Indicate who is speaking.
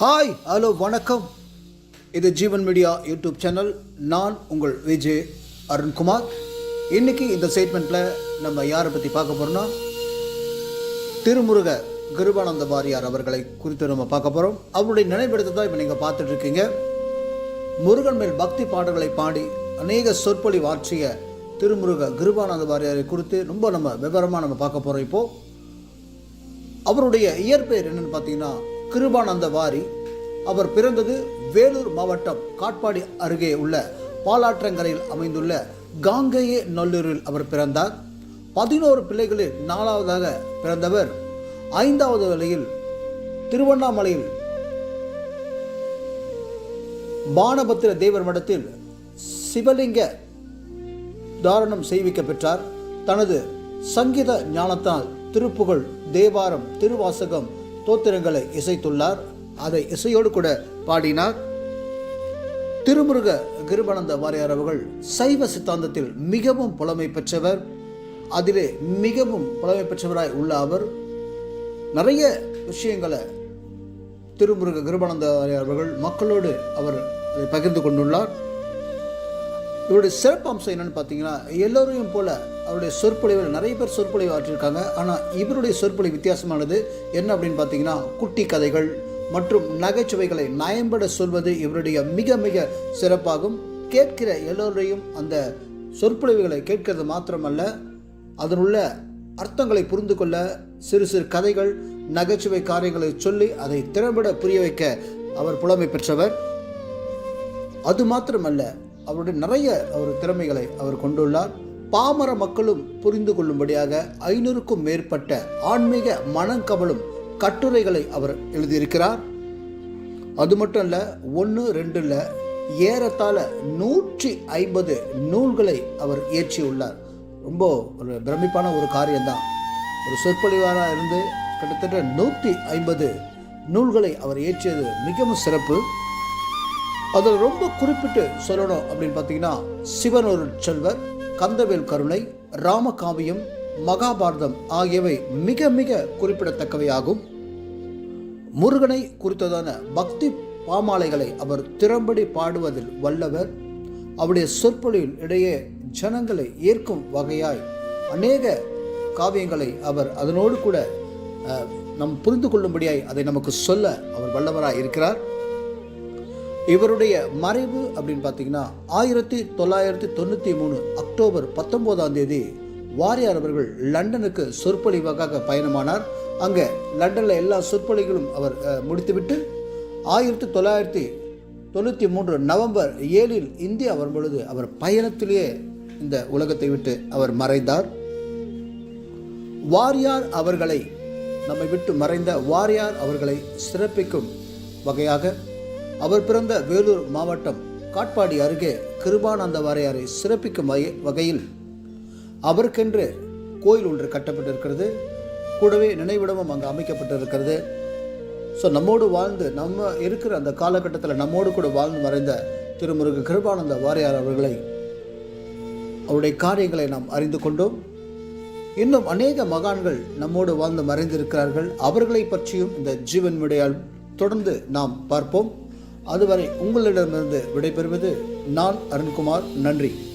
Speaker 1: Hi hello வணக்கம். இது ஜீவன் media YouTube channel நான் உங்கள் விஜய் அருண்குமார். இன்னைக்கு இந்த ஸ்டேட்மெண்ட்டில் நம்ம யாரை பற்றி பார்க்க போகிறோம்னா திருமுருக கிருபானந்த வாரியார் அவர்களை குறித்து நம்ம பார்க்க போகிறோம் அவருடைய நினைவிடத்தை தான் இப்போ நீங்கள் பார்த்துட்ருக்கீங்க முருகன் மேல் பக்தி பாடல்களை பாடி அநேக சொற்பொழி ஆற்றிய திருமுருக கிருபானந்த வாரியாரை குறித்து ரொம்ப நம்ம விவரமாக நம்ம பார்க்க போகிறோம் இப்போது அவருடைய இயற்பெயர் என்னென்னு பார்த்தீங்கன்னா கிருபானந்த வாரி அவர் பிறந்தது வேலூர் மாவட்டம் காட்பாடி அருகே உள்ள பாலாற்றங்கரையில் அமைந்துள்ள காங்கேய நல்லூரில் அவர் பிறந்தார். பதினோரு பிள்ளைகளில் நாலாவதாக பிறந்தவர். ஐந்தாவது வலையில் திருவண்ணாமலையில் பானபத்திர தேவர் மடத்தில் சிவலிங்க தாரணம் செய்விக்க பெற்றார். தனது சங்கீத ஞானத்தால் திருப்புகழ் தேவாரம் திருவாசகம் தோத்திரங்களை இசைத்துள்ளார். அதை இசையோடு கூட பாடினார். திருமுருக கிருபானந்த வாரியார் அவர்கள் சைவ சித்தாந்தத்தில் மிகவும் புலமை பெற்றவர். அதிலே மிகவும் புலமை பெற்றவராய் உள்ள அவர். நிறைய விஷயங்களை திருமுருக கிருபானந்த வாரியார் அவர்கள் மக்களோடு அவர் பகிர்ந்து கொண்டுள்ளார். இவருடைய சிறப்பு அம்சம் என்னென்னு பார்த்தீங்கன்னா எல்லோரையும் போல் அவருடைய சொற்பொழிவில் நிறைய பேர் சொற்பொழிவு ஆற்றியிருக்காங்க. ஆனால் இவருடைய சொற்பொழிவு வித்தியாசமானது என்ன அப்படின்னு பார்த்தீங்கன்னா குட்டி கதைகள் மற்றும் நகைச்சுவைகளை நயம்பட சொல்வது இவருடைய மிக மிக சிறப்பாகும். கேட்கிற எல்லோரையும் அந்த சொற்பொழிவுகளை கேட்கிறது மாத்திரமல்ல அதனுள்ள அர்த்தங்களை புரிந்து கொள்ள சிறு சிறு கதைகள் நகைச்சுவை காரியங்களை சொல்லி அதை திறம்பட புரிய வைக்க அவர் புலமை பெற்றவர். அது மாத்திரமல்ல அவருடைய நிறைய அவர் திறமைகளை அவர் கொண்டுள்ளார். பாமர மக்களும் புரிந்து கொள்ளும்படியாக ஐநூறுக்கும் மேற்பட்ட ஆன்மீக மனங்கவலும் கட்டுரைகளை அவர் எழுதியிருக்கிறார். அது மட்டும் இல்லை ஒன்று ரெண்டுல ஏறத்தாழ நூற்றி ஐம்பது நூல்களை அவர் இயற்றியுள்ளார். ரொம்ப ஒரு பிரமிப்பான ஒரு காரியம்தான். ஒரு சொற்பொழிவாராக இருந்து கிட்டத்தட்ட நூற்றி ஐம்பது நூல்களை அவர் இயற்றியது மிகவும் சிறப்பு. அதில் ரொம்ப குறிப்பிட்டு சொல்லணும் அப்படின்னு பார்த்தீங்கன்னா சிவனொரு செல்வர் கந்தவேல் கருணை ராமகாவியம் மகாபாரதம் ஆகியவை மிக மிக குறிப்பிடத்தக்கவை ஆகும் முருகனை குறித்ததான பக்தி பாமாலைகளை அவர் திறம்படி பாடுவதில் வல்லவர். அவருடைய சொற்பொழிவில் இடையே ஜனங்களை ஏற்கும் வகையாய் அநேக காவியங்களை அவர் அதனோடு கூட நம் புரிந்து கொள்ளும்படியாய் அதை நமக்கு சொல்ல அவர் வல்லவராக இருக்கிறார் இவருடைய மறைவு அப்படின்னு பார்த்தீங்கன்னா ஆயிரத்தி தொள்ளாயிரத்தி தொண்ணூற்றி மூணு அக்டோபர் பத்தொம்போதாம் தேதி வாரியார் அவர்கள் லண்டனுக்கு சொற்பொழிவாக பயணமானார். அங்கே லண்டனில் எல்லா சொற்பொழிகளும் அவர் முடித்துவிட்டு ஆயிரத்தி தொள்ளாயிரத்தி தொண்ணூற்றி மூன்று நவம்பர் ஏழில் இந்தியா வரும் பொழுது அவர் பயணத்திலேயே இந்த உலகத்தை விட்டு அவர் மறைந்தார். வாரியார் அவர்களை நம்மை விட்டு மறைந்த வாரியார் அவர்களை சிறப்பிக்கும் வகையாக அவர் பிறந்த வேலூர் மாவட்டம் காட்பாடி அருகே கிருபானந்த வாரியாரை சிறப்பிக்கும் வகை- வகையில் அவருக்கென்று கோயில் ஒன்று கட்டப்பட்டிருக்கிறது. கூடவே நினைவிடமும் அங்கு அமைக்கப்பட்டிருக்கிறது. ஸோ நம்மோடு வாழ்ந்து நம்ம இருக்கிற அந்த காலகட்டத்தில் நம்மோடு கூட வாழ்ந்து மறைந்த திருமுருக கிருபானந்த வாரியார் அவர்களை அவருடைய காரியங்களை நாம் அறிந்து கொண்டோம். இன்னும் அநேக மகான்கள் நம்மோடு வாழ்ந்து மறைந்திருக்கிறார்கள். அவர்களை பற்றியும் இந்த ஜீவன் விடையால் தொடர்ந்து நாம் பார்ப்போம். அதுவரை உங்களிடமிருந்து விடைபெறுவது நான் அருண்குமார். நன்றி.